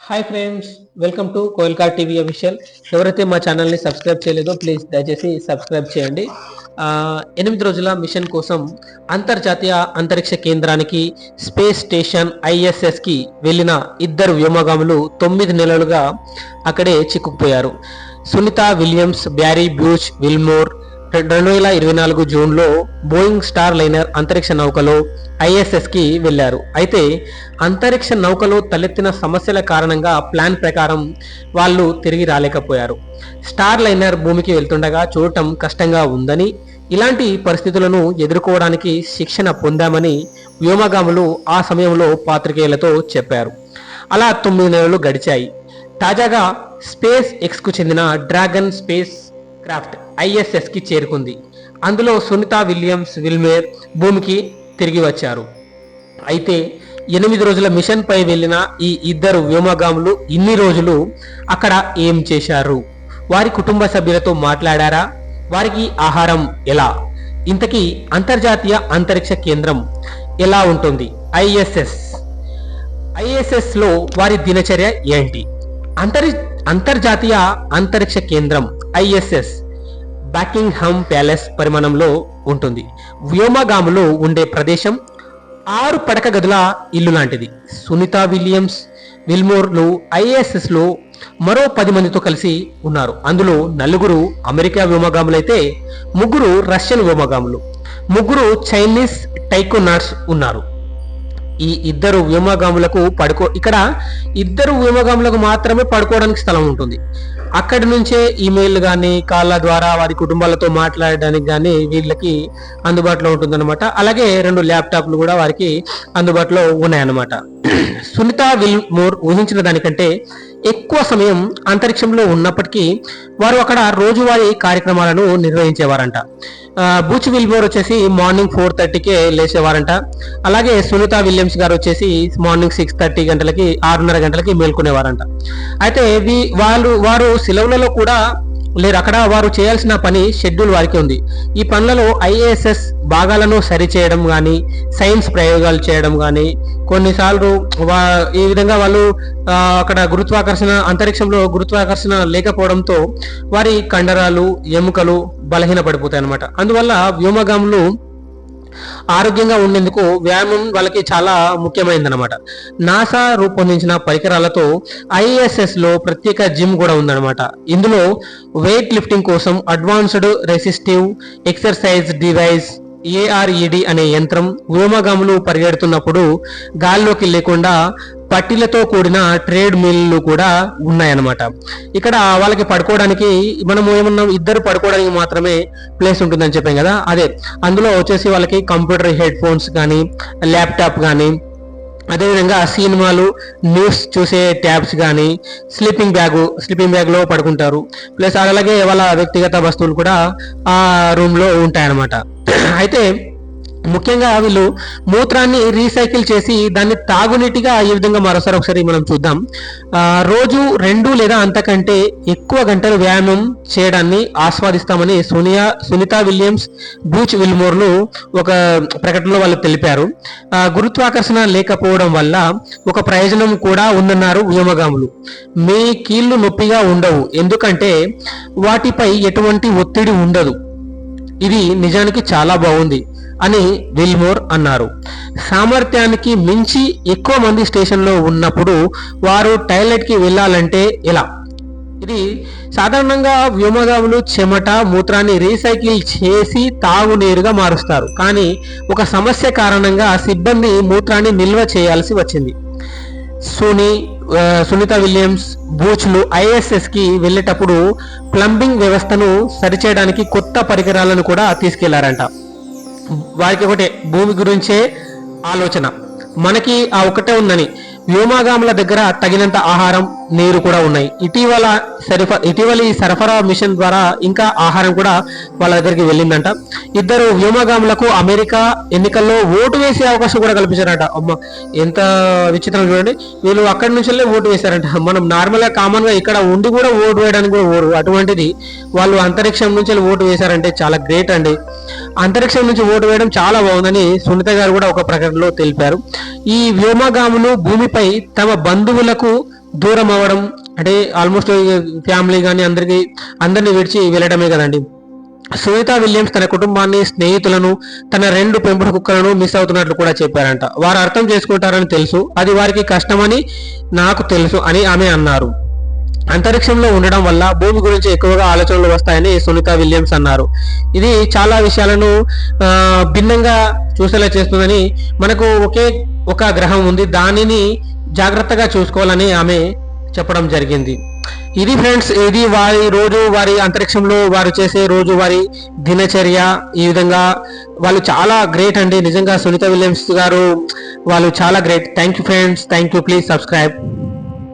Hi friends welcome to కోయిల్కార్ TV official ఎవరైతే మా ఛానల్ని సబ్స్క్రైబ్ చేయలేదో ప్లీజ్ దయచేసి సబ్స్క్రైబ్ చేయండి. ఎనిమిది రోజుల మిషన్ కోసం అంతర్జాతీయ అంతరిక్ష కేంద్రానికి స్పేస్ స్టేషన్ ఐఎస్ఎస్కి వెళ్ళిన ఇద్దరు వ్యోమగాములు తొమ్మిది నెలలుగా అక్కడే చిక్కుకుపోయారు. Sunita Williams Barry Butch Wilmore రెండు వేల ఇరవై నాలుగు జూన్లో బోయింగ్ స్టార్ లైనర్ అంతరిక్ష నౌకలో ఐఎస్ఎస్కి వెళ్ళారు అయితే అంతరిక్ష నౌకలో తలెత్తిన సమస్యల కారణంగా ప్లాన్ ప్రకారం వాళ్ళు తిరిగి రాలేకపోయారు. స్టార్ లైనర్ భూమికి వెళ్తుండగా చూడటం కష్టంగా ఉందని ఇలాంటి పరిస్థితులను ఎదుర్కోవడానికి శిక్షణ పొందామని వ్యోమగాములు ఆ సమయంలో పాత్రికేయులతో చెప్పారు. అలా తొమ్మిది నెలలు గడిచాయి. తాజాగా స్పేస్ ఎక్స్కు చెందిన డ్రాగన్ స్పేస్ క్రాఫ్ట్ ఐఎస్ఎస్కి చేరుకుంది. అందులో సునీత విలియమ్స్ విల్మేర్ భూమికి తిరిగి వచ్చారు. అయితే ఎనిమిది రోజుల మిషన్ పై వెళ్ళిన ఈ ఇద్దరు వ్యోమగాములు ఇన్ని రోజులు అక్కడ ఏం చేశారు? వారి కుటుంబ సభ్యులతో మాట్లాడారా? వారికి ఆహారం ఎలా? ఇంతకీ అంతర్జాతీయ అంతరిక్ష కేంద్రం ఎలా ఉంటుంది? ఐఎస్ఎస్. ఐఎస్ఎస్లో వారి దినచర్య ఏంటి? అంతరి అంతర్జాతీయ అంతరిక్ష కేంద్రం ఐఎస్ఎస్. హమ్ ప్యాలెస్ పరిమాణంలో ఉంటుంది. వ్యోమగాములు ఉండే ప్రదేశం ఆరు పడక గదుల ఇల్లు లాంటిది. సునీత విలియమ్స్ విల్మోర్లు ఐఎస్ఎస్లో మరో పది మందితో కలిసి ఉన్నారు. అందులో నలుగురు అమెరికా వ్యోమగాములైతే ముగ్గురు రష్యన్ వ్యోమగాములు ముగ్గురు చైనీస్ టైకోనాట్స్ ఉన్నారు. ఈ ఇద్దరు వ్యోమగాములకు పడుకో ఇక్కడ ఇద్దరు వ్యోమగాములకు మాత్రమే పడుకోవడానికి స్థలం ఉంటుంది. అక్కడి నుంచే ఈమెయిల్ కానీ కాళ్ళ ద్వారా వారి కుటుంబాలతో మాట్లాడడానికి కానీ వీళ్ళకి అందుబాటులో ఉంటుందన్నమాట. అలాగే రెండు ల్యాప్టాప్లు కూడా వారికి అందుబాటులో ఉన్నాయన్నమాట. సునీత విల్మోర్ ఊహించిన దానికంటే ఎక్కువ సమయం అంతరిక్షంలో ఉన్నప్పటికీ వారు అక్కడ రోజువారీ కార్యక్రమాలను నిర్వహించేవారంట. బూచ్ విల్బోర్ వచ్చేసి మార్నింగ్ ఫోర్ థర్టీకే లేచేవారంట. అలాగే సునీత విలియమ్స్ గారు వచ్చేసి మార్నింగ్ సిక్స్ థర్టీ గంటలకి ఆరున్నర గంటలకి మేల్కొనేవారంట. అయితే వీ- వాళ్ళు వారు సెలవులలో కూడా లేరు అక్కడ వారు చేయాల్సిన పని షెడ్యూల్ వారికి ఉంది. ఈ పనులలో ఐఏఎస్ఎస్ భాగాలను సరిచేయడం కానీ సైన్స్ ప్రయోగాలు చేయడం కానీ కొన్నిసార్లు వా ఈ విధంగా వాళ్ళు అక్కడ గురుత్వాకర్షణ అంతరిక్షంలో గురుత్వాకర్షణ లేకపోవడంతో వారి కండరాలు ఎముకలు బలహీన పడిపోతాయి అనమాట అందువల్ల వ్యోమగాములు ఆరోగ్యంగా ఉండేందుకు వ్యాయామం వాళ్ళకి చాలా ముఖ్యమైనది అనమాట నాసా రూపొందించిన పరికరాలతో ఐఎస్ఎస్లో ప్రత్యేక జిమ్ కూడా ఉందన్నమాట. ఇందులో వెయిట్ లిఫ్టింగ్ కోసం advanced resistive exercise device ARED అనే యంత్రం వ్యోమగాములు పరిగెడుతున్నప్పుడు గాల్లోకి లేకుండా పట్టీలతో కూడిన ట్రేడ్ మిల్లు కూడా ఉన్నాయన్నమాట. ఇక్కడ వాళ్ళకి పడుకోవడానికి మనము ఏమన్నా ఇద్దరు పడుకోవడానికి మాత్రమే ప్లేస్ ఉంటుందని చెప్పాం కదా అదే. అందులో వచ్చేసి వాళ్ళకి కంప్యూటర్ హెడ్ ఫోన్స్ కానీ ల్యాప్టాప్ కానీ అదేవిధంగా సినిమాలు న్యూస్ చూసే ట్యాబ్స్ కానీ స్లీపింగ్ బ్యాగ్ స్లీపింగ్ బ్యాగ్లో పడుకుంటారు. ప్లస్ అలాగే వాళ్ళ వ్యక్తిగత వస్తువులు కూడా ఆ రూమ్లో ఉంటాయన్నమాట. అయితే ముఖ్యంగా వీళ్ళు మూత్రాన్ని రీసైకిల్ చేసి దాన్ని తాగునీటిగా ఈ విధంగా మరోసారి ఒకసారి మనం చూద్దాం. రోజు రెండు లేదా అంతకంటే ఎక్కువ గంటలు వ్యాయామం చేయడాన్ని ఆస్వాదిస్తామని సోనియా సునీత విలియమ్స్ బూచ్ విల్మోర్లు ఒక ప్రకటనలో వాళ్ళు తెలిపారు. గురుత్వాకర్షణ లేకపోవడం వల్ల ఒక ప్రయోజనం కూడా ఉందన్నారు వ్యోమగాములు. మీ కీళ్ళు నొప్పిగా ఉండవు ఎందుకంటే వాటిపై ఎటువంటి ఒత్తిడి ఉండదు. ఇది నిజానికి చాలా బాగుంది. అని విల్మోర్ అన్నారు. సామర్థ్యానికి మించి ఎక్కువ మంది స్టేషన్లో ఉన్నప్పుడు వారు టాయిలెట్కి వెళ్ళాలంటే ఎలా? ఇది సాధారణంగా వ్యోమగాములు చెమట మూత్రాన్ని రీసైకిల్ చేసి తాగునీరుగా మారుస్తారు. కానీ ఒక సమస్య కారణంగా సిబ్బంది మూత్రాన్ని నిల్వ చేయాల్సి వచ్చింది. సుని సునీత విలియమ్స్ బూచ్లు ఐఎస్ఎస్కి వెళ్ళేటప్పుడు ప్లంబింగ్ వ్యవస్థను సరిచేయడానికి కొత్త పరికరాలను కూడా తీసుకెళ్ళారంట. వారికి ఒకటే భూమి గురించే ఆలోచన. మనకి ఆ ఒకటే ఉందని. వ్యోమాగాముల దగ్గర తగినంత ఆహారం నీరు కూడా ఉన్నాయి. ఇటీవల సరఫ ఇటీవలి సరఫరా మిషన్ ద్వారా ఇంకా ఆహారం కూడా వాళ్ళ దగ్గరికి వెళ్ళిందంట. ఇద్దరు వ్యోమగాములకు అమెరికా ఎన్నికల్లో ఓటు వేసే అవకాశం కూడా కల్పించారంట. అమ్మ ఎంత విచిత్రం చూడండి. వీళ్ళు అక్కడి నుంచి ఓటు వేశారంట. మనం నార్మల్గా కామన్గా ఇక్కడ ఉండి కూడా ఓటు వేయడానికి కూడా ఓరు. అటువంటిది వాళ్ళు అంతరిక్షం నుంచి ఓటు వేశారంటే చాలా గ్రేట్ అండి. అంతరిక్షం నుంచి ఓటు వేయడం చాలా బాగుందని సునీత గారు కూడా ఒక ప్రకటనలో తెలిపారు. ఈ వ్యోమగాములు భూమిపై పై తమ బంధువులకు దూరం అవ్వడం అంటే ఆల్మోస్ట్ ఫ్యామిలీ కానీ అందరికి అందరిని విడిచి వెళ్ళడమే కదండి. సునీత విలియమ్స్ తన కుటుంబాన్ని స్నేహితులను తన రెండు పెంపుడు కుక్కలను మిస్ అవుతున్నట్లు కూడా చెప్పారంట. వారు అర్థం చేసుకుంటారని తెలుసు అది వారికి కష్టమని నాకు తెలుసు అని ఆమె అన్నారు. అంతరిక్షంలో ఉండడం వల్ల భూమి గురించి ఎక్కువగా ఆలోచనలు వస్తాయని సునీత విలియమ్స్ అన్నారు. ఇది చాలా విషయాలను భిన్నంగా చూసేలా చేస్తుందని మనకు ఒకే ఒక గ్రహం ఉంది. దానిని జాగ్రత్తగా చూసుకోవాలని ఆమె చెప్పడం జరిగింది. ఇది ఫ్రెండ్స్ ఇది వారి రోజు వారి అంతరిక్షంలో వారు చేసే రోజు వారి దినచర్య. ఈ విధంగా వాళ్ళు చాలా గ్రేట్ అండి. నిజంగా సునీత విలియమ్స్ గారు వాళ్ళు చాలా great thank you friends thank you please subscribe